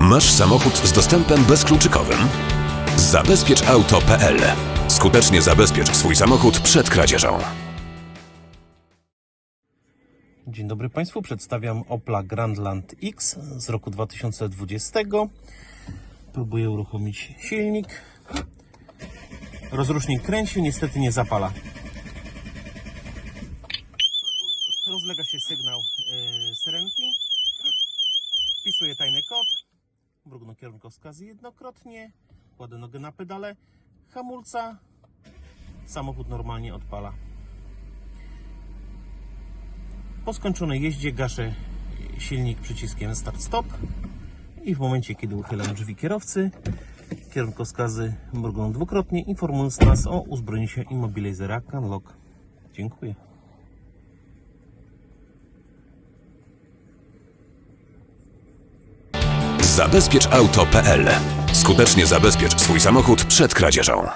Masz samochód z dostępem bezkluczykowym? Zabezpieczauto.pl Skutecznie zabezpiecz swój samochód przed kradzieżą. Dzień dobry Państwu, przedstawiam Opla Grandland X z roku 2020. Próbuję uruchomić silnik. Rozrusznik kręci, niestety nie zapala. Rozlega się sygnał yy, syrenki. Wpisuję tajny kod. Mrugną kierunkowskazy jednokrotnie. Kładę nogę na pedale. Hamulca. Samochód normalnie odpala. Po skończonej jeździe gaszę silnik przyciskiem start-stop i w momencie, kiedy uchylam drzwi kierowcy, kierunkowskazy mrugną dwukrotnie, informując nas o uzbrojeniu się immobilizera CanLock. Dziękuję. Zabezpieczauto.pl Skutecznie zabezpiecz swój samochód przed kradzieżą.